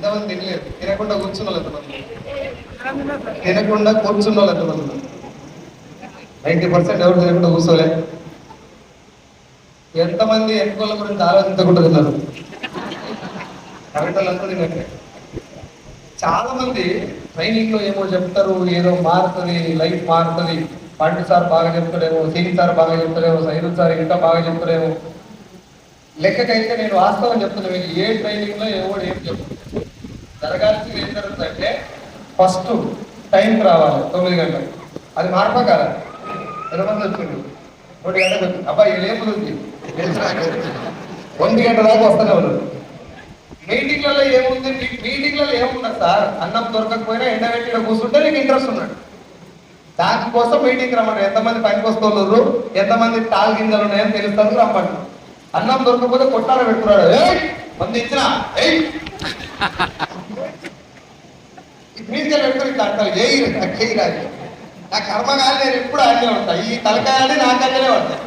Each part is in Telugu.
ఎంతమంది తినలేదు? తినకుండా కూర్చున్న వాళ్ళు ఎంతమంది తినకుండా కూర్చున్న వాళ్ళు ఎంతమంది నైంటీ పర్సెంట్ ఎవరు తినకుండా కూర్చోలే. ఎంతమంది ఎన్నికల గురించి ఆలోచించకుండా తిన్నారు? కరెంటలంతా తినట్లే. చాలా మంది ట్రైనింగ్లో ఏమో చెప్తారు ఏదో మారుతుంది లైఫ్ మారుతుంది. పండు సార్ బాగా చెప్తాడేమో సీని సార్ బాగా చెప్తాడేమో సైదుల్ సార్ ఇంకా బాగా చెప్తాడేమో. లెక్కకైతే నేను వాస్తవం చెప్తున్నా మీకు ఏ ట్రైనింగ్లో ఎవడు ఏం చెప్తాను జరగాల్సింది ఏం జరుగుతుందంటే ఫస్ట్ టైంకి రావాలి తొమ్మిది గంటలకు అది మార్పా కదా ఎంతమంది వచ్చిండు రెండు గంటలకు వచ్చింది అబ్బాయి లేపుతుంది ఒంటి గంట దాకా వస్తూనే ఉన్నారు. మీటింగ్లలో ఏముంది? మీటింగ్లలో ఏముండదు సార్? అన్నం దొరకకపోయినా ఎండబెట్టి కూర్చుంటే నీకు ఇంట్రెస్ట్ ఉన్నాడు దానికోసం మీటింగ్ రమ్మంటారు. ఎంతమంది పనికి వస్తున్నారు ఎంతమంది టాల్ గింజలు ఉన్నాయని తెలుస్తారు రమ్మండి అన్నం దొరకకపోతే కొట్టాల పెట్టుకున్నాడు? మంది ఇచ్చిన? మీదిగా పెట్టుకుని ఇట్లా అంటారు ఏ చేయి రాదు నా కర్మ కాదు నేను ఎప్పుడు ఆడే ఉంటా ఈ తలకాయని నా దగ్గరే ఉంటాయి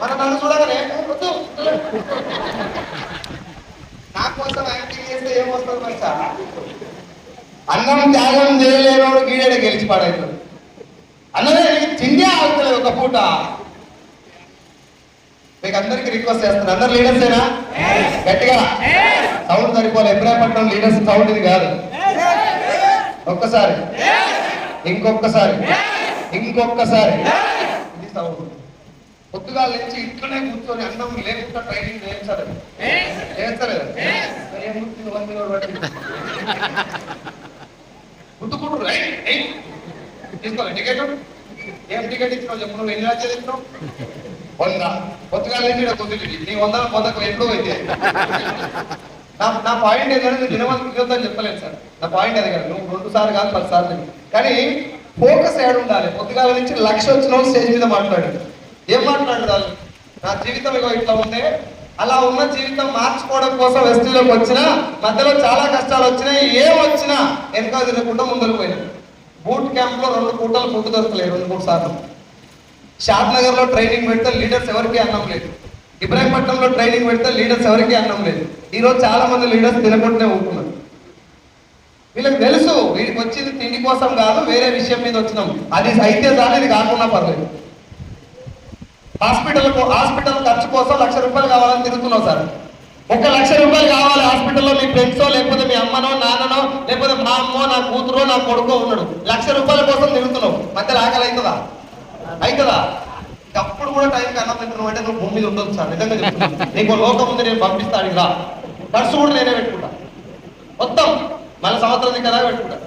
మన నన్ను చూడగానే వద్దు నా కోసం యాక్టింగ్ చేస్తే ఏమొస్తుంది మరి సార్ అన్నం త్యాగం చేయలేనోడు గీడేడ గెలిచి పాడైతుంది అన్నదే నీకు తిండే ఆగుతలేదు ఒక పూట. మీకు అందరికి రిక్వెస్ట్ చేస్తాను అందరు లీడర్సేనా గట్టిగా. సౌండ్ సరిపోలే. ఇబ్రాహీపట్నం లీడర్స్ సౌండ్ ఇది కాదు. ఒక్కసారి. ఇంకొకసారి ఇంకొకసారి ఇది సౌండ్. పొద్దుగా లేచి ఇంట్లోనే కూర్చొని అన్నం లేకుండా ట్రైనింగ్ చేయించాలి. చేస్తలేదు గుర్తుకుంటు తీసుకోవాలి టికెట్ ఏం టికెట్ ఇచ్చినావు చెప్పు? నువ్వు ఎన్ని లక్షలు ఇచ్చినావు? వంద. పొద్దుగా లేచి కుదిరి నీ వంద వందకు ఎప్పుడు అయితే నా నా పాయింట్ ఏదైనా నువ్వు దినవంతు చెప్పలేదు సార్. నా పాయింట్ అదే కదా. నువ్వు రెండు సార్లు కాదు పది సార్లు కానీ ఫోకస్ ఏడు ఉండాలి. పొద్దుగాల నుంచి లక్ష వచ్చిన వాళ్ళు స్టేజ్ మీద మాట్లాడు. ఏం మాట్లాడు నా జీవితం ఇగో ఇట్లా ఉందే. అలా ఉన్న జీవితం మార్చుకోవడం కోసం ఎస్టీలోకి వచ్చినా మధ్యలో చాలా కష్టాలు వచ్చినాయి ఏం వచ్చినా వెనక తిరగకుండా ముందుకు పోయినాయి బూట్ క్యాంప్లో రెండు పూటలు ఫుడ్ దొరకలేదు రెండు మూడు సార్లు. షాద్ నగర్లో ట్రైనింగ్ పెడితే లీడర్స్ ఎవరికి అన్నం లేదు. ఇబ్రాహీంపట్నంలో ట్రైనింగ్ పెడితే లీడర్స్ ఎవరికి అన్నం లేదు. ఈ రోజు చాలా మంది లీడర్స్ తినకుండానే ఉంటున్నారు. వీళ్ళకి తెలుసు వీడికి వచ్చింది తిండి కోసం కాదు వేరే విషయం మీద వచ్చినాం. అది అయితే చాలు ఇది కాకుండా పర్లేదు. హాస్పిటల్ హాస్పిటల్ ఖర్చు కోసం లక్ష రూపాయలు కావాలని తిరుగుతున్నావు సార్. ఒక లక్ష రూపాయలు కావాలి హాస్పిటల్లో మీ ఫ్రెండ్సో లేకపోతే మీ అమ్మనో నాన్ననో లేకపోతే మా అమ్మో నా కూతురో నా కొడుకో ఉన్నాడు. లక్ష రూపాయల కోసం తిరుగుతున్నావు మధ్యలో ఆకలి అవుతుందా? అవుతుందా? అప్పుడు కూడా టైంకి అన్నం తింటున్నావు అంటే నువ్వు భూమి మీద ఉండొచ్చు సార్ నిజంగా చెప్తున్నాను. నీకు లోకం ఉంది నేను పంపిస్తాను రా. ఖర్చు కూడా నేనే పెట్టుకుంటా. మొత్తం మన సంవత్సరం కదా పెట్టుకుంటా.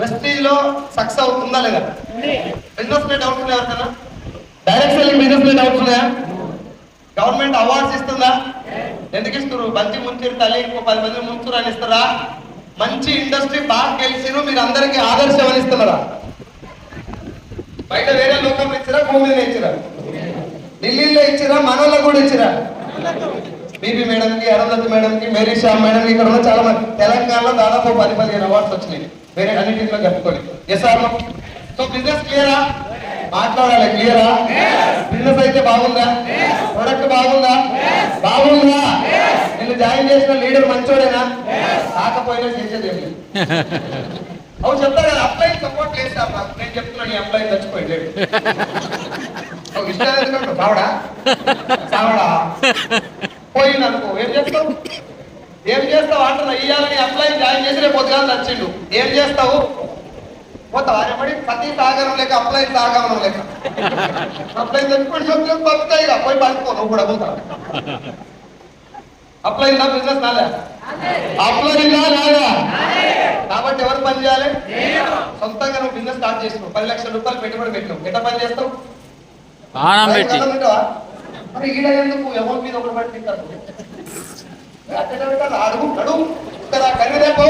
వెస్టీజ్లో సక్సెస్ అవుతుందా లేదా? బిజినెస్ మీద డౌట్స్ ఉన్నాయా ఎవరికైనా? డైరెక్ట్ సెల్లింగ్ బిజినెస్ మీద డౌట్స్ ఉన్నాయా? గవర్నమెంట్ అవార్డ్స్ ఇస్తుందా? ఎందుకు ఇస్తారు మంచి ముంచిరు తల్లి ఇంకో పది మంది ముంచురు అని ఇస్తారా? మంచి ఇండస్ట్రీ బాగా గెలిచిరు మీరు అందరికీ ఆదర్శం అని ఇస్తున్నారా? బయట వేరే లోకంలో ఇచ్చిరా భూమి మీద ఇచ్చిరా? ఢిల్లీలో ఇచ్చిరా మనోళ్ళకు కూడా ఇచ్చిరా? బీబీ మేడం కి అరుంధతి మేడం కి మేరీ షా మేడం ఇక్కడ ఉన్న చాలా మంది. తెలంగాణలో దాదాపు పది పదిహేను అవార్డ్స్ వచ్చినాయి. వేరే అన్నింటిలో చెప్పుకోండి ఎస్ ఆర్ సో బిజినెస్ క్లియరా మాట్లాడాలి క్లియరా బిజినెస్ అయితే బాగుందా? ప్రొడక్ట్ బాగుందా? బాగుందా? నిన్ను జాయిన్ చేసిన లీడర్ మంచోడేనా? కాకపోయినా చేసేది అవు చెప్తారు కదా అబ్బాయి సపోర్ట్ లేదు సార్ నేను చెప్తున్నాను ఈ అబ్బాయి చచ్చిపోయి లేడు ఓ, ఇష్టం ఎందుకంటే సావడా సావడా పోయింది అనుకో ఏం చెప్తావు ఏం చేస్తావు? అంటున్నా ఇయ్యాలని అప్లై జాయిన్ చేసి రేపు పొద్దుగా నచ్చిండు ఏం చేస్తావు? పోతావా? రేపటి ప్రతి సాగరం లేక అప్లై సాగరం లేక. అప్లై చచ్చిపోయి బతుకుతాయి ఇక పోయి బతుకో నువ్వు కూడా పోతా అప్లై నా బిజినెస్ నాలే? అప్లై నాదా కాబట్టి ఎవరు పని చేయాలి? సొంతంగా నువ్వు బిజినెస్ స్టార్ట్ చేసినావు. పది లక్షల రూపాయలు పెట్టుబడి పెట్టినావు. ఎట్లా పని చేస్తావు? మరి ఈడ ఎందుకు? ఎవరి మీద ఒకటి పట్టి అడుగు అడుగు. కర్రీరేపు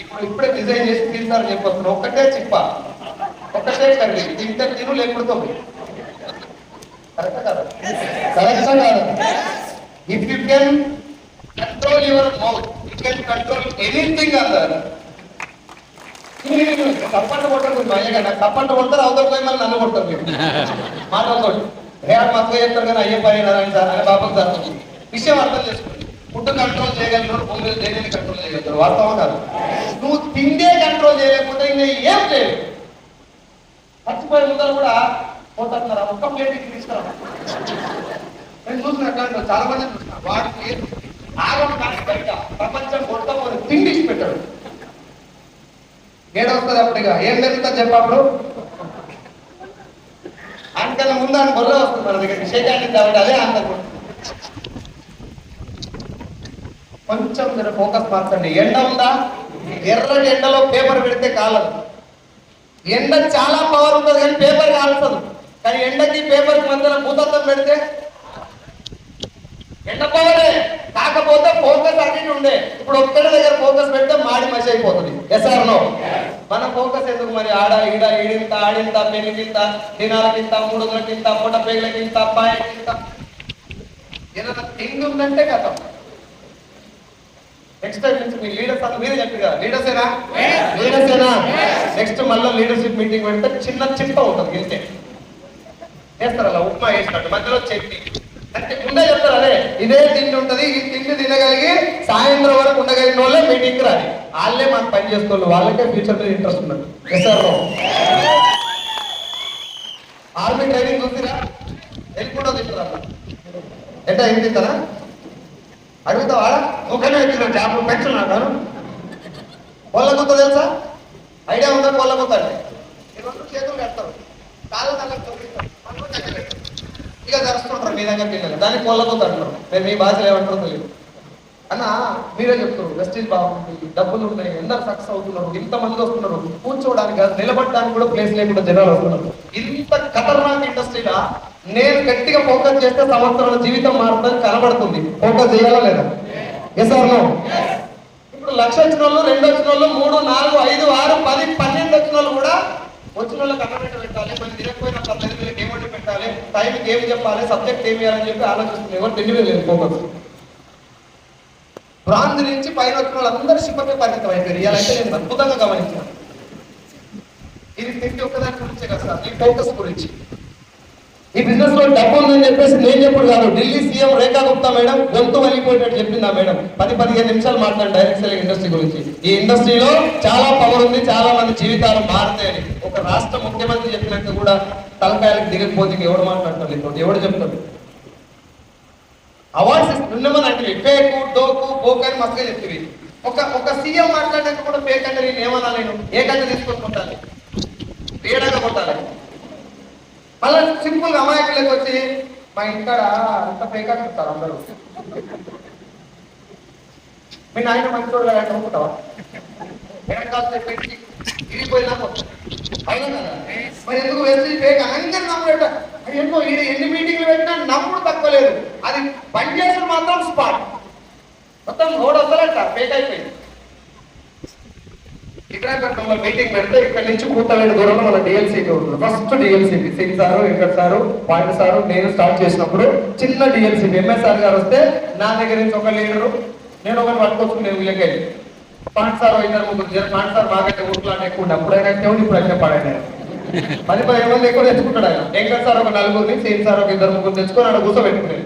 ఇప్పుడు ఇప్పుడే డిజైన్ చేసి తీస్తారు చెప్పొచ్చు ఒక్కటే చిప్ప. ఒక్కటే కర్రీ. తింటే తిను లేకపోతే. కరెక్టా కాదా? If you can control your mouth you can control anything అన్నారు కప్పంట కొట్టరు మా అయ్య గారు తప్పంట కొడతారు అవతల పోయి మళ్ళీ నన్ను కొడతారు మీరు. మాటలతో రేపు మక్కువ చెప్తారు కానీ అయ్యప్ప పని నారాయణ సార్ అని బాబు సార్ విషయం అర్థం చేసుకోండి. ఫుడ్ కంట్రోల్ చేయగలిగినారు భూమిలో దేనిని కంట్రోల్ చేయగలుగుతారు? వాస్తవం కాదు. నువ్వు తిండే కంట్రోల్ చేయలేకపోతే ఇంకా ఏం చేయలేవు. మర్చిపోయే ముందర కూడా పోతున్నారు ఒక్క ప్లేట్ తీసుకురా. నేను చూసిన అట్లాంటి చాలా మంది చూసిన వాడికి ఆగం కానీ బయట ప్రపంచం కొట్టకపోతే తిండి పెట్టాడు. పెట్టాడు ఏడొస్తుంది అప్పటిగా ఏం జరుగుతుంది చెప్పప్పుడు అంతకన్నా ముందు అని బొల్ల వస్తుంది మన దగ్గర విషయాన్ని కాబట్టి అదే అంత కొంచెం మీరు ఫోకస్ మార్చండి. ఎండ ఉందా? ఎర్రటి ఎండలో పేపర్ పెడితే కాలదు. ఎండ చాలా పవర్ ఉంటుంది కానీ పేపర్ కాల్చదు. కానీ ఎండకి పేపర్ మధ్యలో భూతత్వం పెడితే ఎండ పవరే కాకపోతే ఫోకస్ అన్ని ఉండే. ఇప్పుడు ఒక్కడి దగ్గర ఫోకస్ పెడితే మాడి మసి అయిపోతుంది. ఎస్ఆర్ నో మన ఫోకస్ ఎందుకు మరి? ఆడ ఈడ ఈడింత ఆడింత పెనిగింత దినాలకింత మూడు వందలకింత పూట పేగులకింత అబ్బాయికింత ఏదైనా థింగ్ ఉందంటే కథం. నెక్స్ట్ టైం నుంచి మీ లీడర్స్ అంతా మీరే చెప్పిగా లీడర్స్ ఏనా? లీడర్స్ ఏనా? నెక్స్ట్ మళ్ళీ లీడర్షిప్ మీటింగ్ పెడితే చిన్న చింత ఉంటుంది ఇంతే చేస్తారు అలా ఉప్మా వేసినట్టు మధ్యలో చట్నీ. అంటే ముందే చెప్తారు అదే ఇదే తిండి ఉంటది ఈ తిండి తినగలిగి సాయంత్రం వరకు ఉండగలిగిన వాళ్ళే మీటింగ్ రాలి వాళ్ళే మాకు పని చేసుకోవాలి వాళ్ళకే ఫ్యూచర్ మీద ఇంట్రెస్ట్ ఉన్నట్టు ఎస్ఆర్ ఆర్మీ ట్రైనింగ్ చూసిరా? వెళ్ళిపోవడం తింటారా? ఎట్లా ఏం తింటారా? అడుగుతావా? ఒకనే వచ్చిన చేపలు పెంచులు అంటారు కోళ్ళ గుత్త తెలుసా? ఐడియా ఉందా కోళ్ళ గుత్త అంటే? చేతులు కడతారు. కాళ్ళ తలకు ఇక జరుస్తుంటారు మీ దగ్గర పిల్లలు దాన్ని గుత్త అంటారు నేను మీ భాషలో ఏమంటారో తెలియదు. అన్న మీరే చెప్తారు వెస్టీజ్ బాగుంది డబ్బులు ఉన్నాయి అందరు సక్సెస్ అవుతున్నారు ఇంత మంది వస్తున్నారు కూర్చోవడానికి నిలబడడానికి కూడా ప్లేస్ లేకుండా జనాలు వస్తున్నారు. ఇంత ఖతర్నాక్ ఇండస్ట్రీలా నేను గట్టిగా ఫోకస్ చేస్తే సంవత్సరాల జీవితం మారుతుందని కనబడుతుంది. ఫోకస్ చేయాలా లేదా? ఎస్ ఆర్ నో ఇప్పుడు లక్ష వచ్చిన వాళ్ళు రెండు వచ్చిన వాళ్ళు మూడు నాలుగు ఐదు ఆరు పది పన్నెండు వచ్చిన వాళ్ళు కూడా వచ్చిన వాళ్ళకి అన్నమెంట పెట్టాలి మరి తినకపోయినా పర్లేదు వీళ్ళకి ఏం వండి పెట్టాలి టైంకి ఏమి చెప్పాలి సబ్జెక్ట్ ఏమి చేయాలని చెప్పి ఆలోచిస్తుంది ఎవరు తెలియదు లేదు ఫోకస్. బ్రాంజ్ నుంచి పైన వచ్చిన వాళ్ళందరూ శిల్పమే పరిమితం అయిపోయారు ఇలాంటి నేను అద్భుతంగా గమనించాను. ఇది తిండి ఒక్కదాని గురించే కదా సార్? ఈ ఫోకస్ గురించి. ఈ బిజినెస్లో డబ్బు ఉందని చెప్పేసి నేను చెప్పుడు కాదు. ఢిల్లీ సీఎం రేఖా గుప్తా మేడం గొంతు వెళ్ళిపోయినట్టు చెప్పిందా మేడం? పది పదిహేను నిమిషాలు మాట్లాడి డైరెక్ట్ సెల్లింగ్ ఇండస్ట్రీ గురించి. ఈ ఇండస్ట్రీలో చాలా పవర్ ఉంది చాలా మంది జీవితాలు మారుతాయని. ఒక రాష్ట్ర ముఖ్యమంత్రి చెప్పినట్టు కూడా తలకాయలకు దిగకపోతే ఎవడు మాట్లాడతాడు? ఇప్పుడు ఎవడు చెప్తాడు? అవార్డ్స్ నిన్నమని అంటే ఫేకు డోకు బోకు అని మస్తుగా చెప్తుంది ఒక ఒక సీఎం మాట్లాడినట్టు కూడా ఫేక్ అంటే నేను ఏమన్నా నేను? ఏకంగా తీసుకొని కొట్టాలి? ఏడంగా కొట్టాలి. మళ్ళీ సింపుల్గా అమాయకులకు వచ్చి మా ఇంటికాడ అంత ఫేక్ అంటారు అందరూ. మీ నాయన మంచి చూడ అనుకుంటావా వెనకాల పెట్టి ఇరిగిపోయినా అయినా మరి ఎందుకు వేసి ఫేక్ అందరు నమ్మేట ఎన్నో ఈడ ఎన్ని మీటింగ్లు పెట్టినా నమ్ముడు తక్కువ లేదు. అది పనిచేసిన మాత్రం స్పాట్ మొత్తం రోడ్ వస్తలేట పేక్ అయిపోయింది. ఇక్కడ మీటింగ్ పెడితే ఇక్కడ నుంచి కూతవేడు దూరంలో మన డిఎల్సీకి ఉంటుంది. First DLCP Singh sir Venkat sir point sir నేను స్టార్ట్ చేసినప్పుడు చిన్న డిఎల్సీపీ ఎంఎస్ఆర్ గారు వస్తే నా దగ్గర నుంచి ఒక లీడరు నేను ఒకరు పట్టుకొచ్చుకుని నేను వీళ్ళకెళ్ళి పాయింట్ సార్ ఇద్దరు ముగ్గురు పాయింట్ సార్ బాగా ఊట్లాట ఎక్కువ ఉండే అప్పుడైనా ఎవరు ఇప్పుడు అయితే పడాడు పది పదిహేను మంది ఎక్కువ తెచ్చుకుంటాడు ఆయన. వెంకట్ సార్ ఒక నలుగురిని సీన్ సార్ ఒక ఇద్దరు ముగ్గురు తెచ్చుకొని ఆడ కూర్చోబెట్టుకునేది.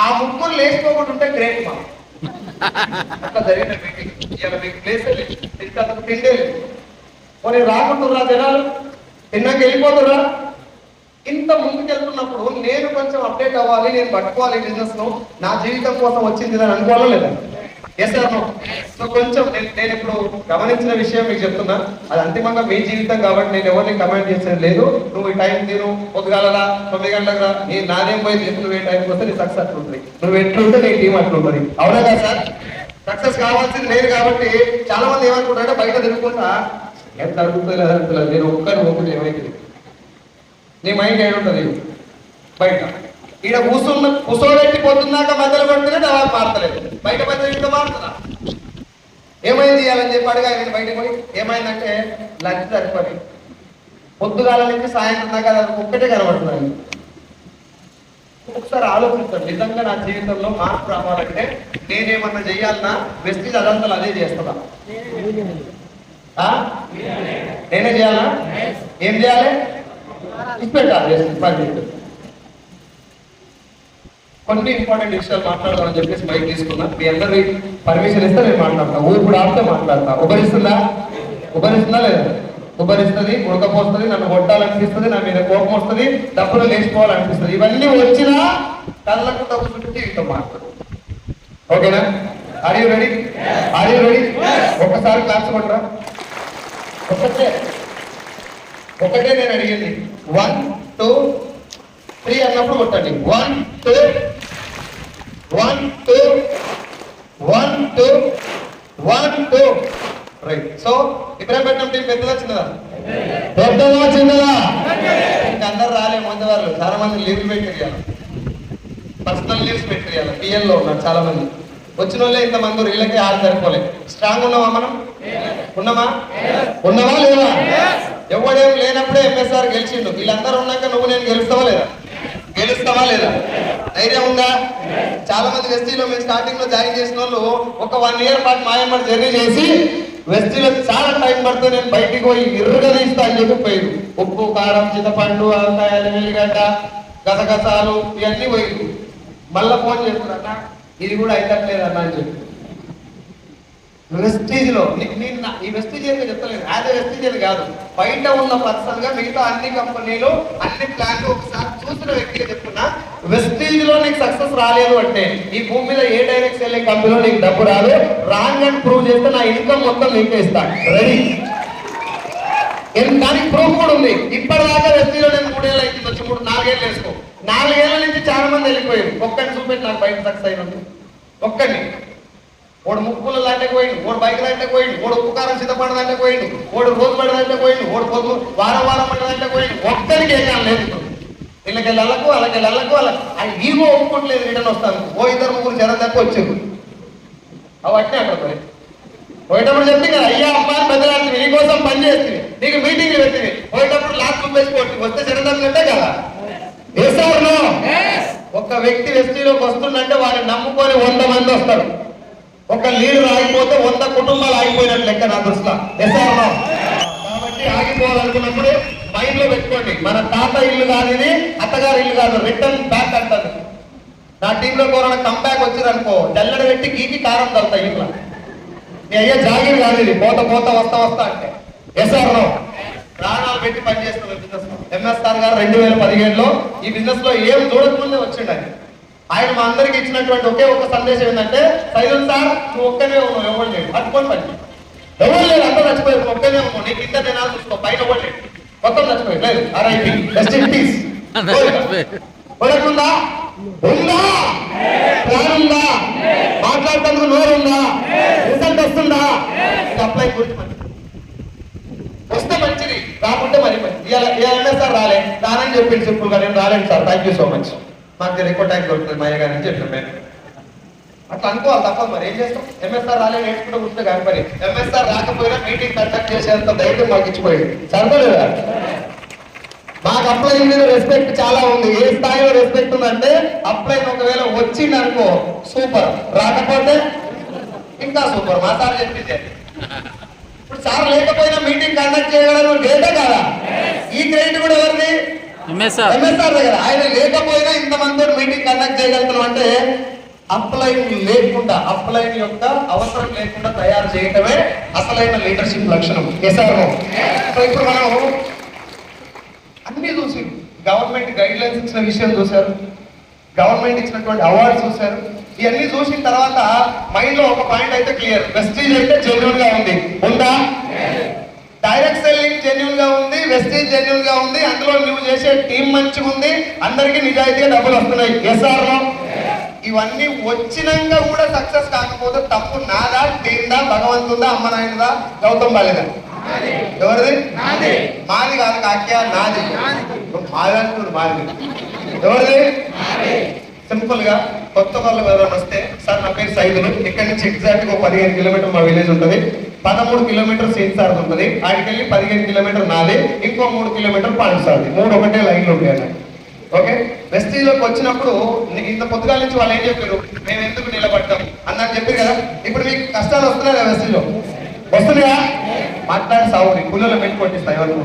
ఆ ముగ్గురు లేచిపోకుండా ఉంటే గ్రేట్ మా. అట్లా జరిగిన మీటింగ్ ఇవాళ మీకు ప్లేస్ తింటే తిండే పోనీ రాకుంటురా జనాలు తిన్నాక వెళ్ళిపోతురా ఇంత ముందుకెళ్తున్నప్పుడు నేను కొంచెం అప్డేట్ అవ్వాలి నేను పట్టుకోవాలి బిజినెస్ను. నా జీవితం కోసం వచ్చింది అని అనుకోవాలా లేదా? ఎస్ సార్ సో కొంచెం నేను నేను ఇప్పుడు గమనించిన విషయం మీకు చెప్తున్నా. అది అంతిమంగా మీ జీవితం కాబట్టి నేను ఎవరిని కమెంట్ చేసేది లేదు. నువ్వు ఈ టైం తిను పొద్దుగాలరా తొమ్మిది గంటలకు రా. నీ నాదేం పోయి నువ్వు ఏ టైంకి వస్తే నీ సక్సెస్ అట్లుంటుంది నువ్వు ఎట్లుంటే నీ టీం అట్లుంటుంది అవునా కదా సార్ సక్సెస్ కావాల్సింది లేదు కాబట్టి చాలా మంది ఏమనుకుంటారంటే బయట తిరుగుకుంటా. ఎంత అడుగుతుంది లేదు అడుగుతుంది నేను ఒక్కరిని ఒక్కటి ఏమైతుంది నీ మైండ్ ఏడుంటుంది? బయట. ఈడ కూర్చున్న కూర్చోబెట్టి పొద్దున్నాక మధ్యలో పడుతుంది తర్వాత మారతలేదు బయట మధ్య ఇంట్లో మారుతున్నా ఏమైంది ఇవ్వాలని చెప్పి అడిగా నేను బయటకు పోయి. ఏమైందంటే లంచ్ సరిపడి. పొద్దుగాల నుంచి సాయంత్రం దాకా ఒక్కటే కనబడుతున్నాయి ఒకసారి ఆలోచించండి. నిజంగా నా జీవితంలో మార్పు రావాలంటే నేనేమన్నా చెయ్యాలన్నా వెస్టిజ్ అదంతా అదే చేస్తుందా ఆ? నేనే చేయాలా? ఏం చేయాలి? ఇచ్చిపెట్టాలి పని కొన్ని ఇంపార్టెంట్ విషయాలు మాట్లాడదామని చెప్పేసి మైక్ తీసుకున్నా. మీ అందరి పర్మిషన్ ఇస్తే నేను మాట్లాడతా. ఊపిడి ఆడితే ఆపితే మాట్లాడతా. ఉపరిస్తుందా ఉపరిస్తుందా లేదా? ఉపరిస్తుంది ఉడకపోస్తుంది నన్ను కొట్టాలనిపిస్తుంది నా మీద కోపం వస్తుంది డబ్బులు లేచిపోవాలనిపిస్తుంది. ఇవన్నీ వచ్చినా కళ్ళకు డబ్బు చుట్టూ జీవితం మాట్లాడు. ఓకేనా? ఆర్ రెడీ ఆర్ రెడీ ఒక్కసారి క్లాస్ కొట్టరా? ఒకటే ఒకటే నేను అడిగింది. వన్ టూ త్రీ అన్నప్పుడు కొట్టండి. One two one two one two one two right so Ibrahimpatnam team పెద్దదా చిన్నదా? పెద్దదా చిన్నదా? ఇంకా అందరు రాలే ముందు వాళ్ళు. చాలా మంది లీవ్లు పెట్టియాలి పర్సనల్ లీవ్స్ పెట్టియాలి పిఎల్లో ఉన్నారు చాలా మంది. వచ్చిన వాళ్ళే ఇంత మంది వీళ్ళకి ఆరు సరిపోలే. స్ట్రాంగ్ ఉన్నావా మనం? ఉన్నామా? ఉన్నావా లేదా ఎవడేం లేనప్పుడే ఎంఎస్ఆర్ గెలిచిండు. వీళ్ళందరూ ఉన్నాక నువ్వు నేను గెలుస్తావా లేదా? గెలుస్తావా లేదా? ధైర్యం ఉందా? చాలా మంది వెస్టీలో మేము స్టార్టింగ్లో జాయిన్ చేసిన వాళ్ళు ఒక వన్ ఇయర్ పాటు మాయమ్మ జర్నీ చేసి వెస్టీలో చాలా టైం పడుతుంది నేను బయటికి పోయి ఇరుగా తీస్తా అని చెప్పి పోయి ఉప్పు కారం చింతపండు ఆవకాయలు వెల్లిగడ్డ గసగసాలు ఇవన్నీ పోయి మళ్ళా ఫోన్ చేస్తున్నా ఇది కూడా అయితే అన్న అని చెప్పి. వెస్టీజ్లో నేను ఈ వెస్టీజ్ చెప్తలేదు. యాజ్ వెస్టీజ్ అని కాదు. బయట ఉన్న పర్సన్గా మిగతా అన్ని కంపెనీలు అన్ని ప్లాన్లు ఒకసారి చూసిన వ్యక్తిగా చెప్తున్నా వెస్టీజ్లో నీకు సక్సెస్ రాలేదు అంటే ఈ భూమి మీద ఏ డైరెక్ట్ వెళ్ళే కంపెనీలో నీకు డబ్బు రాదు. రాంగ్ అండ్ ప్రూవ్ చేస్తే నా ఇన్కమ్ మొత్తం నీకే ఇస్తాను రెడీ దానికి ప్రూఫ్ కూడా ఉంది. ఇప్పటిదాకా వెస్టీలో నేను మూడేళ్ళు అయితే వచ్చి మూడు నాలుగేళ్ళు వేసుకో. నాలుగేళ్ళ నుంచి చాలా మంది వెళ్ళిపోయారు. ఒక్కడిని చూపెట్టి నాకు బయట సక్సెస్ అయినందు ఒక్కడిని. ఓడు ముక్కుల దాంట్లోకి పోయిండు ఓడు బైక్ దాంట్లోకి పోయిండు ఓడు ఉప్పు కారం సిద్ధపడ దాంట్లోకి పోయిండు ఓడు రోజు పడి దాంట్లోకి పోయిండు ఓడు పొద్దు వారం వారం పడి దాంట్లోకి పోయిండు. ఒక్కరికి ఏం కాదు లేదు వీళ్ళకి వెళ్ళకు వాళ్ళకి వెళ్ళకు వాళ్ళ అది ఈగో ఒప్పుకోవట్లేదు రిటర్న్ వస్తాను. ఓ ఇద్దరు ముగ్గురు జనం తప్ప వచ్చారు. అవన్నీ అక్కడ మరి. పోయేటప్పుడు చెప్తే కదా అయ్యా అమ్మా బెదరాల్సి నీకోసం పని చేస్తుంది. నీకు మీటింగ్లు పెట్టింది. పోయేటప్పుడు లాస్ట్ వేసుకోండి వస్తే జనదం అంటే కదా. వేసారు ఒక వ్యక్తి వెస్టీలోకి వస్తుందంటే వాడిని నమ్ముకొని వంద మంది వస్తారు. ఒక లీడర్ ఆగిపోతే వంద కుటుంబాలు ఆగిపోయినట్టు లెక్క నా దృష్టిలో. ఎస్ఆర్ కాబట్టి ఆగిపోవాలనుకున్నప్పుడు మైండ్లో పెట్టుకోండి. మన తాత ఇల్లు కాదు ఇది అత్తగారి ఇల్లు కాదు రిటర్న్ బ్యాక్ అంటారు. నా టీంలో ఎవరైనా కంబ్యాక్ వచ్చిందనుకో జల్లెడ పెట్టి గీకి కారం తలుతా ఇంట్లో. నీ అయ్యా జాగిర్ కాదు ఇది పోత పోత వస్తా వస్తా అంటే. ఎస్ఆర్ నో ప్రాణాలు పెట్టి పనిచేస్తున్న బిజినెస్ ఎంఎస్ఆర్ గారు రెండు వేల పదిహేడులో ఈ బిజినెస్లో ఏం చూడకముందే వచ్చిండు ఆయన మా అందరికి ఇచ్చినటువంటి ఒకే ఒక సందేశం ఏంటంటే సైలెన్స్ సార్ నువ్వు ఒక్కనే ఉన్నావు ఎవరు లేడు? పట్టుకొని చేయి. ఎవరు లేరు అందరూ చచ్చిపోయారు ఒక్కనే ఉన్నావు నీకు ఇంత తినాలి చూసుకో పైన ఎవరు లేడు మొత్తం చచ్చిపోయారు లేదు ఆర్ఐపి బెస్ట్ ఇన్ పీస్ ఉందా? ఉందా? మాట్లాడటానికి నోరు ఉందా రిజల్ట్ వస్తుందా? అప్లై గురించి మంచిది. వస్తే మంచిది రాకుంటే మరి మంచిది. ఇవాళ సార్ రాలే. రానని చెప్పింది గా నేను రాలేను sir. Thank you so much మాకు ఎక్కువ టైం దొరుకుతుంది. మా అయ్య గారు అని చెప్పాను నేను అట్లా అనుకోవాలి తప్ప మరి ఏం చేస్తాం? ఎంఎస్ఆర్ రాలే నేర్చుకుంటూ కూర్చుంటే కాని పని ఎంఎస్ఆర్ రాకపోయినా మీటింగ్ కండక్ట్ చేసేంత ధైర్యం మాకు ఇచ్చిపోయింది. సరదా మాకు అప్లైన్ మీద రెస్పెక్ట్ చాలా ఉంది. ఏ స్థాయిలో రెస్పెక్ట్ ఉందంటే అప్లైన్ ఒకవేళ వచ్చింది అనుకో సూపర్ రాకపోతే ఇంకా సూపర్ మా సార్ చెప్పింది. ఇప్పుడు సార్ లేకపోయినా మీటింగ్ కండక్ట్ చేయగలరు. డేటా కాదా? ఈ క్రెడిట్ కూడా ఎవరిది? ఎంఎస్ఆర్ ఎంఎస్ఆర్ దగ్గర. ఆయన లేకపోయినా ఇంతమంది మీటింగ్ కండక్ట్ చేయగలుగుతున్నాం. అంటే అప్లైన్ లేకుండా అప్లైన్ యొక్క అవసరం లేకుండా తయారు చేయటమే అసలైన లీడర్షిప్ లక్షణం. ఎస్ఆర్ సో ఇప్పుడు మనం అన్ని చూసి గవర్నమెంట్ గైడ్ లైన్స్ ఇచ్చిన విషయం చూశారు. గవర్నమెంట్ ఇచ్చినటువంటి అవార్డ్స్ చూశారు. ఇవన్నీ చూసిన తర్వాత మైండ్లో ఒక పాయింట్ అయితే క్లియర్ వెస్టీజ్ అయితే జెన్యున్గా ఉంది. ఉందా? డైరెక్ట్ సెల్లింగ్ జెన్యున్గా ఉంది వెస్టీజ్ జెన్యున్గా ఉంది అందులో నువ్వు చేసే టీం మంచిగా ఉంది అందరికీ నిజాయితీగా డబ్బులు వస్తున్నాయి. ఎస్ఆర్ ఇవన్నీ వచ్చినాక కూడా సక్సెస్ కాకపోతే తప్పు నాదా టీందా భగవంతుందా అమ్మ నాయనదా గౌతమ్ బాలేదా? ఎవరిది? మాది కాదు కాక్య నాది. మాది అంటున్నాడు మాది. ఎవరిది? సింపుల్గా కొత్త వాళ్ళు ఎవరైనా వస్తే సార్ నా పేరు సైదులు. ఇక్కడ నుంచి ఎగ్జాక్ట్గా పదిహేను కిలోమీటర్ మా విలేజ్ ఉంటుంది. పదమూడు కిలోమీటర్ సేమ్ సార్ ఉంటుంది. ఆడికెళ్ళి పదిహేను కిలోమీటర్ నాది ఇంకో మూడు కిలోమీటర్ పాండ్ సార్ది. మూడు ఒకటే లైన్లు ఉంటాయి అన్నమాట. ఓకే? వెస్టీలోకి వచ్చినప్పుడు ఇంత పొద్దుగాల నుంచి వాళ్ళు ఏం చెప్పారు? మేము ఎందుకు నిలబడ్డాం అన్నట్టు చెప్పారు కదా. ఇప్పుడు మీకు కష్టాలు వస్తున్నాయా వెస్టీలో వస్తున్నాయా? మాట్లాడి సాగుని పుల్లలు పెట్టి కొట్టిస్తాయి ఎవరు?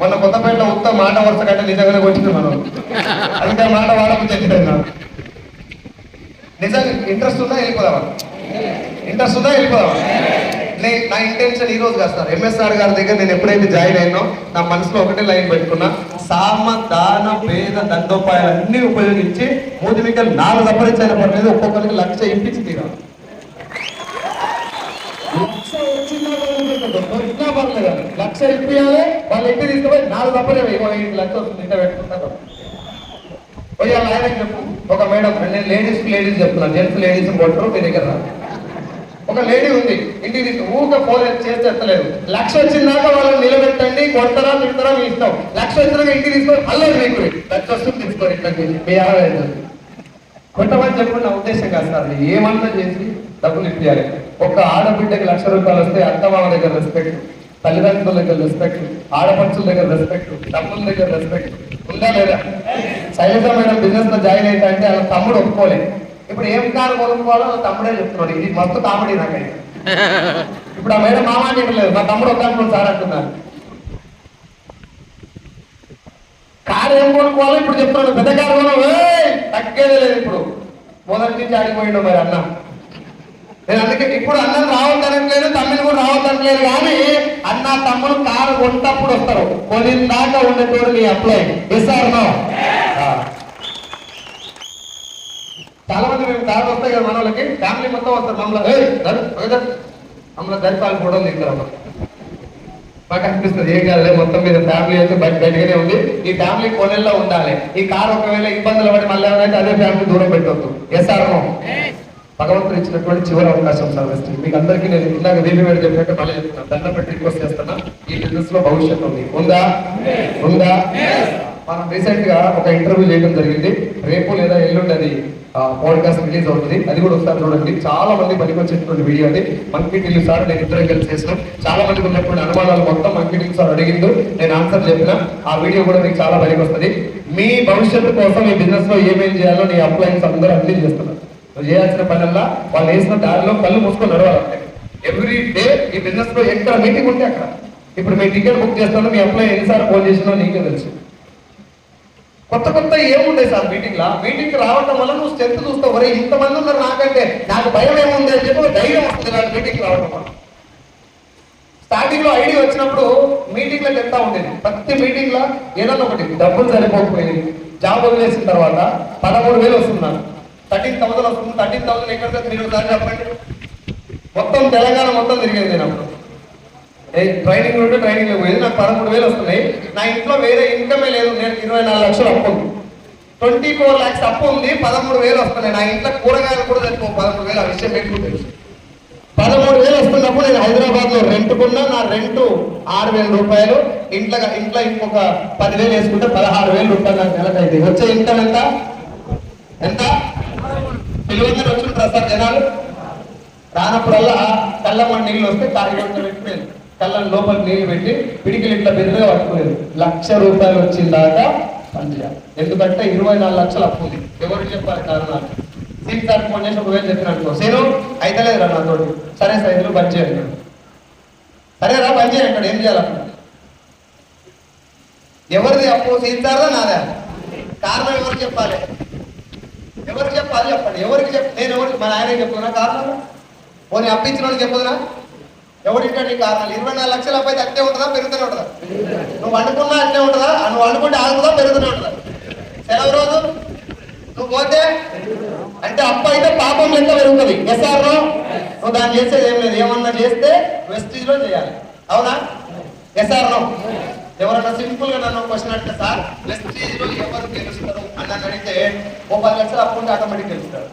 మొన్న కొత్తపేట ఉత్త మాట వరుస కంటే నిజంగానే కొట్టింది మనం. అందుకే మాట వాడకు చెప్పాను నిజంగా ఇంట్రెస్ట్ ఉందా? వెళ్ళిపోదామా? ఇంట్రెస్ట్ ఉందా వెళ్ళిపోదాం నేను నా ఇంటెన్షన్ ఈ రోజు కాదు సార్ ఎంఎస్ఆర్ గారి దగ్గర నేను ఎప్పుడైతే జాయిన్ అయినో నా మనసులో ఒకటే లైన్ పెట్టుకున్నా. సామ దాన భేద దండోపాయాలు అన్ని ఉపయోగించి మూడు మీకు నాలుగు సంపాదించిన పర్లేదు ఒక్కొక్కరికి లక్ష ఇప్పించి తీరాలి లక్ష వచ్చినా ఇప్పియాలి వాళ్ళు ఇంటికి తీసుకుపోయి నాలుగు తప్పలే ఇగో లక్ష వస్తుంది ఇంత పెట్టుకుంటారు పోయి చెప్పు. ఒక మేడం నేను లేడీస్ లేడీస్ చెప్తున్నాను జెంట్స్ లేడీస్ కొట్టరు మీ దగ్గర రాదు ఒక లేడీ ఉంది. ఇంటికి ఊక ఫోన్ చేసి చెప్తలేదు లక్ష వచ్చిందాక వాళ్ళని నిలబెట్టండి కొడతారా తిడతారా మీ ఇష్టం. లక్ష వచ్చినాక ఇంటికి తీసుకొని మళ్ళీ మీకు. లక్ష వస్తుంది తీసుకొని ఇక్కడికి మీ యాభై ఐదు కొట్టమని చెప్పిన నా ఉద్దేశం కాదు సార్. ఏమన్నా చేసి డబ్బులు ఇప్పించాలి ఒక ఆడబిడ్డకి లక్ష రూపాయలు వస్తే అత్తమామ దగ్గర రెస్పెక్ట్ తల్లిదండ్రుల దగ్గర రెస్పెక్ట్ ఆడపడుచుల దగ్గర రెస్పెక్ట్ డబ్బుల దగ్గర రెస్పెక్ట్ ఉందా లేదా? శైలజ మేడం బిజినెస్లో జాయిన్ అయితే అంటే వాళ్ళ తమ్ముడు ఒప్పుకోలేదు ఇప్పుడు ఏం కారు కొనుక్కోవాలో తమ్ముడే చెప్తున్నాడు. ఇది మొత్తం తాముడి నాకైతే. ఇప్పుడు ఆ మేడం మామ లేదు మా తమ్ముడు ఒకటి సార్ అంటున్నారు. కారు ఏం కొనుక్కోవాలో ఇప్పుడు చెప్తున్నాడు. పెద్ద కారు కొను. తగ్గేదే లేదు ఇప్పుడు. మొదటి నుంచి ఆడిపోయిండు మరి అన్న. నేను అందుకే ఇప్పుడు అన్నం రావద్దనట్లేదు తమ్మిని కూడా రావద్దనట్లేదు కానీ అన్న తమ్ముడు కారు కొంటప్పుడు వస్తారు. కొన్ని దాకా ఉండేటోడు నీ అప్లై ఇస్తారు చాలా మంది మేము కారు వస్తాయి కదా మన వాళ్ళకి ఫ్యామిలీ మొత్తం వస్తారు మమ్మల్ని. మమ్మల్ని దరిపాలు కూడా అమ్మ మాకు అనిపిస్తుంది. ఏం కాదులే మొత్తం మీద ఫ్యామిలీ అయితే బయట బయటగానే ఉంది. ఈ ఫ్యామిలీ కొనెల్లో ఉండాలి. ఈ కారు ఒకవేళ ఇబ్బందులు పడి మళ్ళీ ఏమైనా అదే ఫ్యామిలీ దూరం పెట్టవద్దు ఎస్ ఆర్ నో భగవంతుడు ఇచ్చినటువంటి చివరి అవకాశం సార్ వెస్ట్ మీకు అందరికీ నేను ఇందాక దీని మీద చెప్పినట్టు మళ్ళీ చెప్తున్నాను దండం పెట్టి రిక్వెస్ట్ చేస్తున్నా. ఈ బిజినెస్లో భవిష్యత్తు ఉంది. ఉందా? ఉందా? మనం రీసెంట్గా ఒక ఇంటర్వ్యూ చేయడం జరిగింది. రేపు లేదా ఎల్లుండి అది పాడ్కాస్ట్ రిలీజ్ అవుతుంది. అది కూడా ఒకసారి చూడండి. చాలా మంది పనికి వచ్చేటువంటి వీడియో అది మంకిటిల్లు సార్ నేను ఇద్దరం కలిసి చేసినాం. చాలా మందికి ఉన్నటువంటి అనుమానాలు మొత్తం మంకీ సార్ అడిగిండు. నేను ఆన్సర్ చెప్పిన. ఆ వీడియో కూడా మీకు చాలా పనికి వస్తుంది మీ భవిష్యత్తు కోసం మీ బిజినెస్లో ఏమేం చేయాలో నీ అప్లయన్స్ అందరూ అన్ని చేస్తున్నారు. చేయాల్సిన పనల్లా వాళ్ళు వేసిన దారిలో కళ్ళు మూసుకొని నడవాలంటే. ఎవ్రీ డే ఈ బిజినెస్లో ఎక్కడ మీటింగ్ ఉంటే అక్కడ. ఇప్పుడు మీ టికెట్ బుక్ చేస్తాను మీ అప్లై ఎన్నిసార్లు ఫోన్ చేసినా నీకే తెలుసు. కొత్త కొత్త ఏముంటాయి సార్ మీటింగ్ లా మీటింగ్ రావడం వల్ల నువ్వు స్ట్రెంత్ చూస్తావు. ఒరే ఇంతమంది ఉన్నారు నాకంటే. నాకు భయం ఏముంది అని చెప్పి ధైర్యం వస్తుంది నాకు మీటింగ్ రావడం వల్ల. స్టార్టింగ్లో ఐడి వచ్చినప్పుడు మీటింగ్ చెప్తా ఎంత ఉండేది. ప్రతి మీటింగ్లో ఏదన్నా ఒకటి డబ్బులు సరిపోకపోయింది జాబ్ వదిలేసిన తర్వాత పదమూడు వేలు వస్తున్నాను థర్టీన్ థౌసండ్ వస్తుంది. థర్టీన్ థౌసండ్ ఎక్కడ సార్ చెప్పండి. మొత్తం తెలంగాణ మొత్తం తిరిగేది నేను అప్పుడు. ట్రైనింగ్ ఉంటే ట్రైనింగ్ పోయేది. నాకు పదమూడు వేలు వస్తున్నాయి నా ఇంట్లో వేరే ఇన్కమే లేదు. నేను ఇరవై నాలుగు లక్షలు అప్పు ఉంది. ట్వంటీ ఫోర్ ల్యాక్స్ అప్పు ఉంది. పదమూడు వేలు వస్తున్నాయి. నా ఇంట్లో కూరగాయలు కూడా సరిపో పదమూడు వేలు ఆ విషయం మీకు తెలుసు. పదమూడు వేలు వస్తున్నప్పుడు నేను హైదరాబాద్లో రెంట్ కొన్నా నా రెంట్ ఆరు వేల రూపాయలు. ఇంట్లో ఇంట్లో ఇంకొక పదివేలు వేసుకుంటే పదహారు వేలు రూపాయలు నాకు నెలకు అయితే వచ్చే ఇన్కమ్ ఎంత? ఎంత? పిలువని వచ్చుంటారా సార్ జనాలు. రానప్పుడల్లా కళ్ళమ్మ నీళ్ళు వస్తే కారిగొంట పెట్టిపోయింది కళ్ళ లోపల నీళ్ళు పెట్టి పిడికిలు ఇట్లా పెద్దగా పట్టుకునేది. లక్ష రూపాయలు వచ్చిన దాకా పని చేయాలి ఎందుకంటే ఇరవై నాలుగు లక్షలు అప్పు ఉంది. ఎవరికి చెప్పాలి కారణాలు? సీట్ సార్ ఫోన్ చేసి ఒకవేళ చెప్పినట్టు సేను అయితలేదు రా నాతో సరే సైజులు బంద్ చేయండి సరే రా బంద్ చేయండి ఏం చేయాలి ఎవరిది అప్పు? సీట్ సార్దా నాదా? కారణం ఎవరు చెప్పాలి? ఎవరికి చెప్పాలి చెప్పండి. ఎవరికి చెప్ నేను ఎవరికి మన ఆయన చెప్పుకున్నా కారణం? పోనీ అప్పించిన వాళ్ళు చెప్పదురా? ఎవడింటాడు కారణాలు? ఇరవై నాలుగు లక్షల అబ్బాయి అట్టే ఉంటుందా పెరుగుతూనే ఉంటుందా? నువ్వు వండుకున్నా అట్టే ఉంటుందా? నువ్వు వండుకుంటే ఆగుతుందా పెరుగుతూనే ఉంటుందా? సెలవు రోజు? నువ్వు పోతే? అంటే అప్ప అయితే పాపం లెక్క పెరుగుతుంది. ఎస్ఆర్ నువ్వు దాన్ని చేసేది ఏం లేదు. ఏమన్నా చేస్తే వెస్టీజ్లో చేయాలి. అవునా? ఎస్ఆర్ నో ఎవరన్నా సింపుల్గా నన్ను క్వశ్చన్ అంటే సార్ వెస్టీజ్లో ఎవరు గెలుస్తారు? అని నన్ను అడిగితే ఓ పది లక్షలు అప్పు ఉంటే ఆటోమేటిక్ గెలుస్తాడు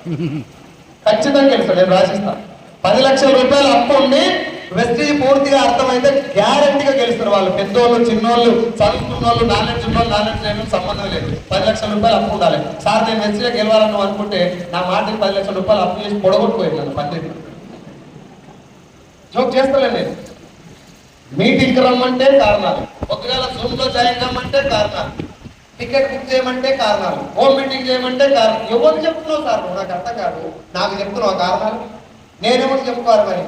ఖచ్చితంగా గెలుస్తాడు నేను రాసిస్తాను పది లక్షల రూపాయలు అప్పు ఉండి వెస్టీజ్ పూర్తిగా అర్థమైతే గ్యారంటీగా గెలుస్తారు వాళ్ళు. పెద్దోళ్ళు చిన్నోళ్ళు చదువుకున్న వాళ్ళు నాలెడ్జ్ ఉన్న వాళ్ళు నాలెడ్జ్ లేని సంబంధం లేదు. పది లక్షల రూపాయలు అప్పు ఉండాలి. సార్ నేను వెస్టీగా గెలవాలని అనుకుంటే నా మాటకి పది లక్షల రూపాయలు అప్పు చేసి పొడగొట్టుకోయాను నన్ను పద్దెనిమిది జోక్ చేస్తలే నేను. మీటింగ్కి రమ్మంటే కారణాలు. ఒకవేళ జూమ్లో జాయిన్ కమ్మంటే కారణాలు. టికెట్ బుక్ చేయమంటే కారణాలు. హోమ్ మీటింగ్ చేయమంటే కారణం ఎవరు చెప్తున్నావు సార్? నాకు అర్థం కాదు. నాకు చెప్తున్నావు ఆ కారణాలు. నేనేమో చెప్పుకోవాలి మరి.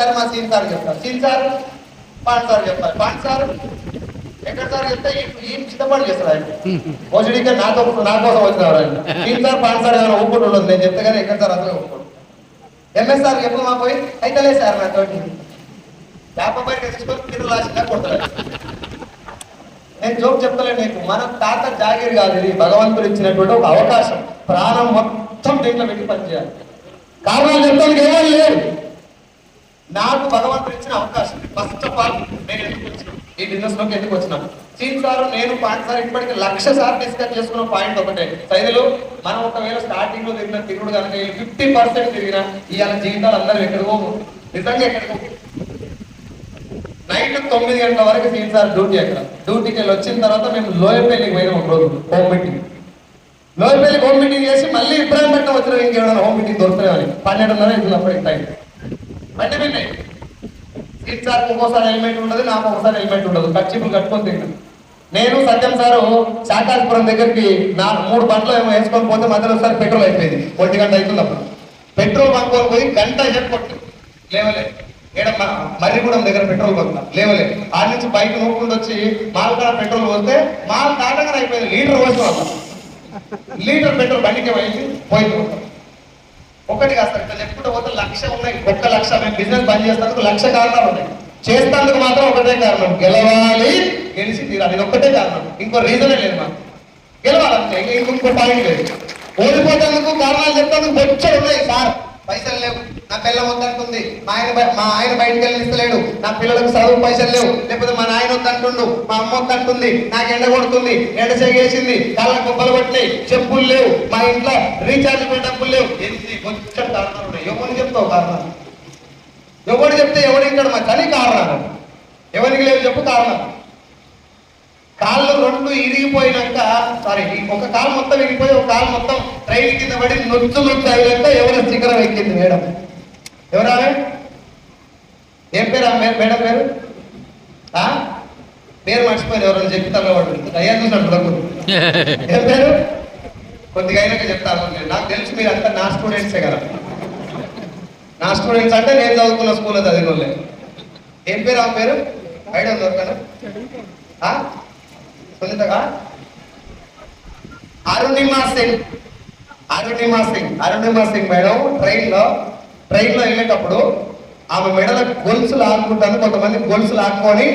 సరే మా సీన్ సార్ చెప్తారు. సీన్ సార్ పాండ్ సార్ చెప్తారు. పాండ్ సార్ ఎక్కడ సార్ చెప్తే ఈయన చిత్తపాటు చేస్తారు ఆయన. భోజనికే నాతో నా కోసం వచ్చినారు ఆయన. సీన్ సార్ పాండ్ సార్ ఏమైనా ఒప్పుకుంటూ ఉండదు నేను చెప్తే కానీ ఎక్కడ సార్ అసలు ఒప్పుకోడు. ఎంఎస్ సార్ చెప్పు మా పోయి అయితే లేదు సార్ నాతోటి. యాభై బయట తీసుకొని మీరు లాస్ట్గా కొడతాడు నేను జోక్ చెప్తలే నీకు. మన తాత జాగీర్ కాదు ఇది భగవంతుడు ఇచ్చినటువంటి ఒక అవకాశం. ప్రాణం మొత్తం దీంట్లో పెట్టి పనిచేయాలి. కారణాలు చెప్తానికి ఏమీ లేదు. నాకు భగవంతుడు ఇచ్చిన అవకాశం. ఫస్ట్ ఆఫ్ ఆల్ నేను ఎందుకు వచ్చిన? ఈ బిజినెస్లోకి ఎందుకు వచ్చినాను సీన్ సార్ నేను పాయింట్ సార్ ఇప్పటికి లక్ష సార్ డిస్కస్ చేసుకున్న పాయింట్ ఒకటే. సైదులు మనం ఒకవేళ స్టార్టింగ్లో తిరిగిన తిరుగుడు కనుక ఫిఫ్టీ పర్సెంట్ తిరిగిన ఇవాళ జీవితాలు అందరూ ఎక్కడికో నిజంగా ఎక్కడికో నైట్ తొమ్మిది గంటల వరకు సీన్ సార్ డ్యూటీ అక్కడ డ్యూటీకి వెళ్ళి వచ్చిన తర్వాత మేము లోయపల్లికి పోయినాం ఒక రోజు హోమ్ మీటింగ్ లోయపల్లికి హోమ్ మీటింగ్ చేసి మళ్ళీ ఇబ్రాహీంపట్నం వచ్చిన ఇంకేమైనా హోమ్ మీటింగ్ దొరుకుతాయని పన్నెండున్నర అవుతుంది అప్పటికి టైం బండి పిల్లి సీట్ సార్ ఒక్కోసారి హెల్మెట్ ఉండదు నాకు ఒకసారి హెల్మెట్ ఉండదు. ఖర్చీపులు కట్టుకొని తింటాను నేను సత్యం సారు శాకాజపురం దగ్గరికి నా మూడు బండ్లు ఏమో వేసుకొని పోతే మధ్యలో ఒకసారి పెట్రోల్ అయిపోయింది. ఒంటి గంట అవుతుంది అప్పుడు. పెట్రోల్ బంక్ పోయి గంట చెప్పొట్టు లేవలే. ఏడ మర్రిగూడెం దగ్గర పెట్రోల్ బంక్ లేవలే. ఆ నుంచి బైక్ నూపుకుంటూ వచ్చి మాల్కాడ పెట్రోల్ పోతే మాల్ దాటగానే అయిపోయింది. లీటర్ పోసిన లీటర్ పెట్రోల్ బండికి పోయింది. పోయింది. ఒకటి కాస్త ఇట్లా పోతే లక్ష ఉన్నాయి. ఒక్క లక్ష మేము బిజినెస్ బంద్ చేస్తానికి లక్ష కారణాలు ఉన్నాయి. చేస్తానికి మాత్రం ఒకటే కారణం గెలవాలి గెలిచి తీరాలి. ఇది ఒక్కటే కారణం. ఇంకో రీజనే లేదు మాకు. గెలవాలంటే ఇంకో- పాయింట్ లేదు. ఓడిపోయేందుకు కారణాలు చెప్తానికి బొచ్చలు ఉన్నాయి సార్. పైసలు లేవు. నా పిల్ల వద్దంటుంది. మా ఆయన మా ఆయన బయటకు వెళ్ళిస్తలేడు నా పిల్లలకు చదువు పైసలు లేవు. లేకపోతే మా నాయన వద్దంటుండు. మా అమ్మ వద్దంటుంది. నాకు ఎండ కొడుతుంది. ఎండ చేసింది కళ్ళ గొప్పలు పట్టినాయి. చెప్పులు లేవు. మా ఇంట్లో రీఛార్జ్ పోయిన డబ్బులు లేవు. ఎన్ని కొంచెం కారణాలు ఉన్నాయి. ఎవరిని చెప్తావు కారణాలు? ఎవడు చెప్తే ఎవడు ఇక్కడ మా చలి కారణాలు. ఎవరికి లేవు చెప్పు కారణాలు. కాళ్ళు రెండు ఇరిగిపోయినాక సారీ ఒక కాలు మొత్తం ఇరిగిపోయి ఒక కాలు మొత్తం ట్రైన్ కింద పడి నొచ్చు నొచ్చు అయినాక ఎవరు శిఖరం ఎక్కింది మేడం? ఎవరా? ఏం పేరు మేడం పేరు? పేరు మర్చిపోయింది ఎవరైనా చెప్తాను వాడు అయ్యా చూసాడు ఏం పేరు? కొద్దిగా అయినాక చెప్తాను నేను. నాకు తెలుసు మీరు అంతా నా స్టూడెంట్సే కదా. నా స్టూడెంట్స్ అంటే నేను చదువుకున్న స్కూల్లో చదివిన వాళ్ళే. ఏం పేరు ఆ పేరు? ఐడియా ఉంది ఎవరికైనా? అరుణిమా సింగ్. అరుణిమా సింగ్. అరుణిమా సింగ్ మేడం ట్రైన్లో ట్రైన్లో వెళ్ళేటప్పుడు ఆమె మెడల గొలుసులు ఆడుకుంటాను కొంతమంది గొలుసులు ఆడుకొని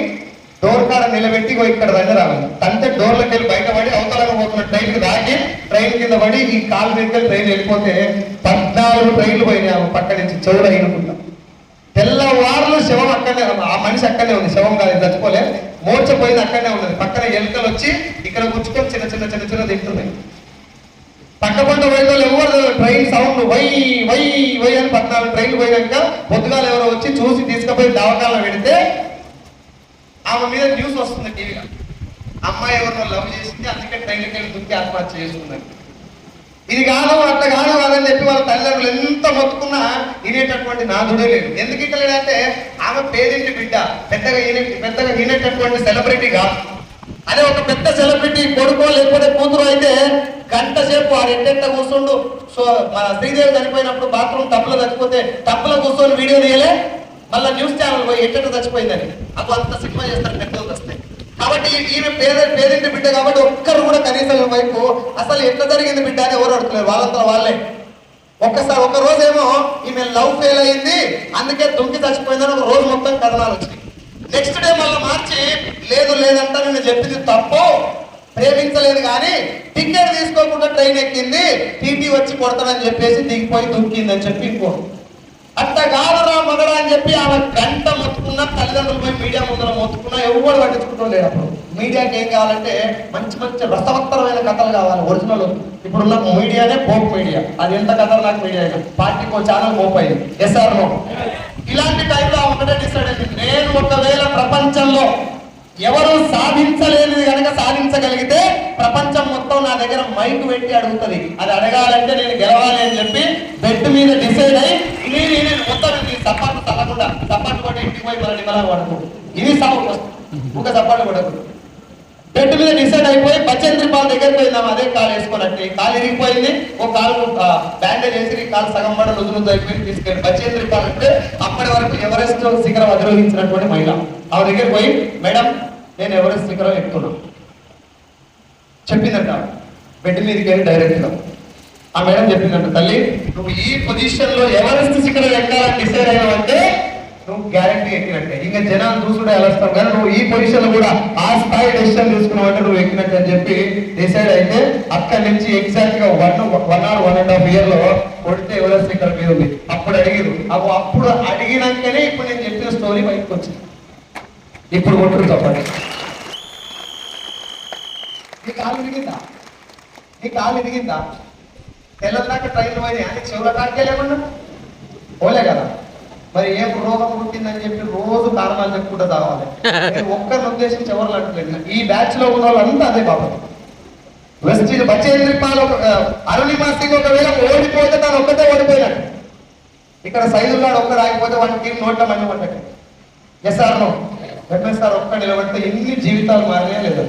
డోర్ కాడ నిలబెట్టి ఇక్కడ దగ్గర తంటే డోర్లోకి వెళ్ళి బయటపడి అవతలగా పోతున్న ట్రైన్కి కి ట్రైన్ కింద పడి ఈ కాలు మీద ట్రైన్ వెళ్ళిపోతే పద్నాలుగు ట్రైన్లు పోయినాయి ఆమె పక్క నుంచి చెవులు అయినుకుంటా తెల్లవారులు శవం అక్కడనే ఆ మనిషి అక్కడనే ఉంది. శవం కాదు ఇది చచ్చిపోలే. మోర్చపోయింది అక్కడనే ఉన్నది. పక్కన ఎలుకలు వచ్చి ఇక్కడ కూర్చుకొని చిన్న చిన్న చిన్న చిన్న తింటున్నాయి. పక్క పంట పోయిన వాళ్ళు ఎవరు train sound why why why అని పద్నాలుగు ట్రైన్లు పోయినాక పొద్దుగాలు ఎవరో వచ్చి చూసి తీసుకుపోయి దవాఖాన పెడితే ఆమె మీద న్యూస్ వస్తుంది టీవీలో. అమ్మాయి ఎవరినో లవ్ చేసింది అందుకే ట్రైన్కి వెళ్ళి దుక్కి ఆత్మహత్య చేసుకుందండి ఇది కాదు అట్లా కాదు కాదని చెప్పి వాళ్ళ తల్లిదండ్రులు ఎంత మొత్తుకున్నా వినేటటువంటి నాదుడే లేడు. ఎందుకు ఇక్కడ లేదంటే ఆమె పేదింటి బిడ్డ పెద్దగా పెద్దగా వినేటటువంటి సెలబ్రిటీ కాదు అదే ఒక పెద్ద సెలబ్రిటీ కొడుకో లేకపోతే కూతురు అయితే గంట సేపు వాడు రెండెంట కూర్చుండు. సో మన శ్రీదేవి చనిపోయినప్పుడు బాత్రూమ్ టప్లో చచ్చిపోతే టప్లో కూర్చొని వీడియో తీయలే. మళ్ళీ న్యూస్ ఛానల్ పోయి ఎట్టెట్ట చచ్చిపోయిందని. అప్పుడు అంత సినిమా చేస్తారు పెద్దలు వస్తాయి కాబట్టి ఈమె పేద పేదింటి బిడ్డ కాబట్టి ఒక్కరు కూడా కనీసం వైపు అసలు ఎట్లా జరిగింది బిడ్డ అని ఎవరు అడుగుతున్నారు వాళ్ళంతా వాళ్ళే. ఒక్కసారి ఒక రోజేమో ఈమె లవ్ ఫెయిల్ అయింది అందుకే దుంకి చచ్చిపోయిందని ఒక రోజు మొత్తం కథనాలు వచ్చినాయి. నెక్స్ట్ డే మళ్ళీ మార్చి లేదు లేదంట నేను చెప్పింది తప్పు. ప్రేమించలేదు కానీ టికెట్ తీసుకోకుండా ట్రైన్ ఎక్కింది. టీటీ వచ్చి కొడతాడని చెప్పేసి దిగిపోయి దుంకిందని చెప్పి ఇంకోటి అట్ట కాదురా మగడా అని చెప్పి ఆమె గంట మొత్తుకున్నా తల్లిదండ్రులు పోయి మీడియా ముందర మొత్తుకున్నా ఎవరు పట్టించుకుంటూ లేరు అప్పుడు. మీడియాకి ఏం కావాలంటే మంచి మంచి రసవత్తరమైన కథలు కావాలి ఒరిజినల్ ఇప్పుడున్న మీడియానే పోప్ మీడియా. అది ఎంత కథలు నాకు మీడియా పార్టీ పార్టీకి ఛానల్ పోప్ అయింది ఎస్ఆర్ నో ఇలాంటి టైంలో ఆమె ఒకటే డిసైడ్ అయింది నేను ఒకవేళ ప్రపంచంలో ఎవరు సాధించలేనిది కనుక సాధించగలిగితే ప్రపంచం మొత్తం నా దగ్గర మైక్ పెట్టి అడుగుతుంది. అది అడగాలంటే నేను గెలవాలి అని చెప్పి బెడ్ మీద డిసైడ్ అయ్యి ఇది నేను మొత్తం ఇది సపాటు తల్లకుండా సపాటు కొట్టి ఇంటికి పోయి మళ్ళీ నిమ్మలా ఇది సౌండ్ ఒక సపాటు కొడకు బెడ్ మీద డిసైడ్ అయిపోయి బచేంద్రి పాల్ దగ్గరికి పోయిందాం అదే కాలు వేసుకోనట్టు. కాలు ఇరిగిపోయింది ఒక కాలు బ్యాండేజ్ వేసి కాలు సగం పడ రుజు రుజు అయిపోయి తీసుకెళ్ళి బచేంద్రి పాల్ అంటే అప్పటి వరకు ఎవరెస్ట్ శిఖరం అధిరోహించినటువంటి మహిళ. ఆమె దగ్గర పోయి మేడం నేను ఎవరెస్ట్ శిఖరం ఎక్కుతున్నా. చెప్పిందంట బెడ్ మీదకి వెళ్ళి డైరెక్ట్గా. ఆ మేడం చెప్పిందంట తల్లి నువ్వు ఈ పొజిషన్లో ఎవరెస్ట్ శిఖరం ఎక్కాలని డిసైడ్ అయినావంటే నువ్వు గ్యారంటీ ఎక్కినట్టే. ఇంకా జనాలు చూసుకుంటే వెళ్ళొస్తాం కానీ నువ్వు ఈ పొజిషన్లో కూడా ఆ స్థాయి డెసిషన్ తీసుకున్నావు అంటే నువ్వు ఎక్కినట్టు అని చెప్పి డిసైడ్ అయితే అక్కడి నుంచి ఎగ్జాక్ట్గా one one or one and half ఇయర్లో కొడితే ఎవరెస్ట్ శిఖరం మీద ఉంది? అప్పుడు అడిగిరు అవు అప్పుడు అడిగినాకనే ఇప్పుడు నేను చెప్పిన స్టోరీ బయటకు వచ్చింది. ఇప్పుడు కొట్టుడు చెప్పండి నీ కాలు ఎదిగిందా నీ కాలు ఎదిగిందా తెల్లదాకా ట్రైన్ పోయి అని చెవుల కాడికే లేకుండా? పోలే కదా. మరి ఏం రోగం పుట్టిందని చెప్పి రోజు కారణాలు చెప్పుకుంటూ నేను ఒక్కరిని ఉద్దేశించి ఎవరు అంటలేదు. ఈ బ్యాచ్లో ఉన్న వాళ్ళంతా అదే బాబు వెస్ట్ బచ్చేంద్రి పాల్ ఒక అరుణిమా సింగ్ ఒకవేళ ఓడిపోతే తను ఒక్కతే ఓడిపోయినాడు. ఇక్కడ సైదుల్లాడు ఒక్క రాకపోతే వాడి టీం నోట్ల మంది పడ్డాడు ఎస్ ఆర్ నో సార్ ఒక్క నిలబడితే ఎన్ని జీవితాలు మారినా లేదా.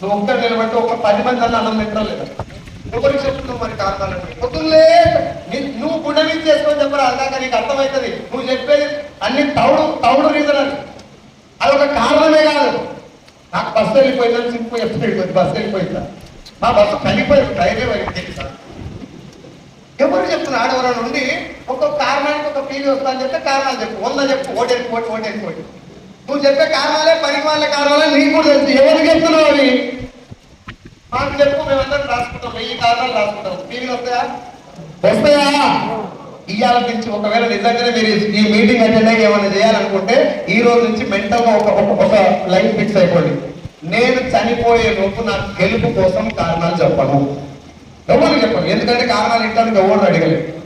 నువ్వు ఒక్క నిలబడితే ఒక పది మంది అన్న అన్నం తింటారా లేదా. ఎవరికి చెప్తున్నావు మరి కారణాలు పొద్దున్నే నువ్వు గుండె చేసుకొని చెప్పరా అందాక నీకు అర్థమవుతుంది. నువ్వు చెప్పేది అన్ని తౌడు తౌడు రీజన్ అది. అదొక కారణమే కాదు. నాకు బస్సు వెళ్ళిపోయిందని సింపు చెప్తే వెళ్ళిపోయింది బస్సు వెళ్ళిపోయిందా? మా బస్సు కలిపోయింది ధైర్యం అయింది తెలుసా? ఎవరు చెప్తున్న ఆడవరం నుండి ఒక్కొక్క కారణానికి ఒక ఫీల్ వస్తా అని చెప్తే కారణాలు చెప్పు. వంద చెప్పు ఓటేసి కోటి ఓటేసి నువ్వు చెప్పే కారణాలే పనికి వాళ్ళ కారణాలే నీకు కూడా తెలుసు. ఎవరు చెప్తున్నావు అని మాకు చెప్పు మేమందరం రాసుకుంటాం. వెయ్యి కారణాలు రాసుకుంటాం. టీవీలు వస్తాయా? వస్తాయా? ఇవాళ నుంచి ఒకవేళ నిజంగానే మీరు ఈ మీటింగ్ అటెండ్ అయ్యి ఏమైనా చేయాలనుకుంటే ఈ రోజు నుంచి మెంటల్గా ఒక ఒక- ఒక లైన్ ఫిక్స్ అయిపోండి. నేను చనిపోయే లోపు నా గెలుపు కోసం కారణాలు చెప్పను. ఎవరు చెప్పను ఎందుకంటే కారణాలు ఇంటానికి ఎవరు అడగలేదు.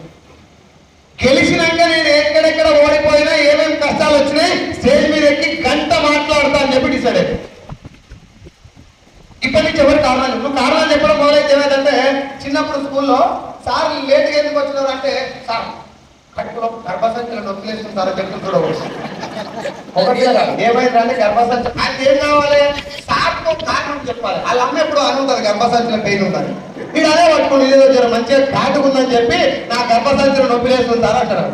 గెలిచినాక నేను ఎక్కడెక్కడ ఓడిపోయినా ఏమేమి కష్టాలు వచ్చినాయి స్టేజ్ మీద ఎక్కి గంట మాట్లాడతా అని చెప్పి డిసైడ్ అయిపోయి ఇప్పటి నుంచి ఎవరు కారణాలు నువ్వు కారణాలు చెప్పడం మొదలైతే ఏమైందంటే చిన్నప్పుడు స్కూల్లో సార్ లేట్గా ఎందుకు వచ్చినారు అంటే సార్ కడుపులో గర్భసంచులు నొప్పిలేస్తుంటారని చెప్తుంటాడు ఒకటి ఏమైందంటే గర్భసంచి అది ఏం కావాలి? సార్ కారణం చెప్పాలి. వాళ్ళ అమ్మ ఎప్పుడు అని ఉంటుంది గర్భసంచుల పెయిన్ ఉంటుంది. మీరు అదే పట్టుకుని ఏదో జర మంచిగా కాటుకుందని చెప్పి నా గర్భసంచులు సార్ అంటారు.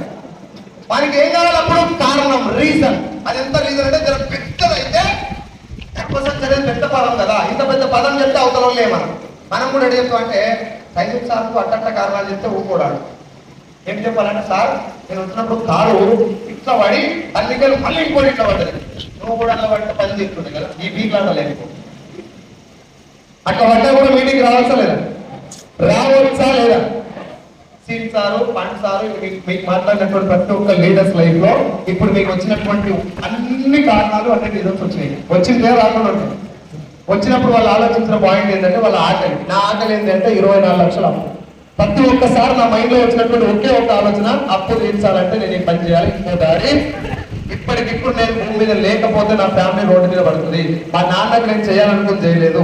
వానికి ఏం కావాలి? అప్పుడు కారణం రీజన్. అది ఎంత రీజన్ అంటే జర పెద్దదైతే గర్భసంచి అనేది పెద్ద పదం కదా? ఇంత పెద్ద పదం చెప్తే అవతల మనం మనం కూడా ఏం చెప్తాం అంటే సైన్స్ సార్కు అట్టట్ట కారణాలు చెప్తే ఊరుకోడాడు. ఏం చెప్పాలంటే సార్ నేను వచ్చినప్పుడు కారు ఇట్లా పడి అందుకని మళ్ళీ ఇంకోటి ఇట్లా పడ్డది. నువ్వు కూడా అట్లా పడితే పని తీసుకుంటే కదా? ఈ వీక్లాట లేదు అట్లా పడ్డా కూడా మీటింగ్ రావచ్చా లేదా? రావచ్చా లేదా? సీన్ సారు పండ్ సారు మీకు మీకు మాట్లాడినటువంటి ప్రతి ఒక్క లీడర్స్ లైఫ్లో ఇప్పుడు మీకు వచ్చినటువంటి అన్ని కారణాలు అంటే రీజన్స్ వచ్చినాయి. వచ్చిందే రాకుండా ఉంటాయి వచ్చినప్పుడు వాళ్ళు ఆలోచించిన పాయింట్ ఏంటంటే వాళ్ళ ఆకలి నా ఆకలి ఏంటంటే ఇరవై నాలుగు లక్షల అప్పు. ప్రతి ఒక్కసారి నా మైండ్లో వచ్చినటువంటి ఒకే ఒక ఆలోచన అప్పు తీర్చాలంటే నేను ఈ పని చేయాలి. ఇంకో దారి ఇప్పటికిప్పుడు నేను భూమి మీద లేకపోతే నా ఫ్యామిలీ రోడ్డు మీద పడుతుంది. మా నాన్నకు నేను చేయాలనుకుని చేయలేదు.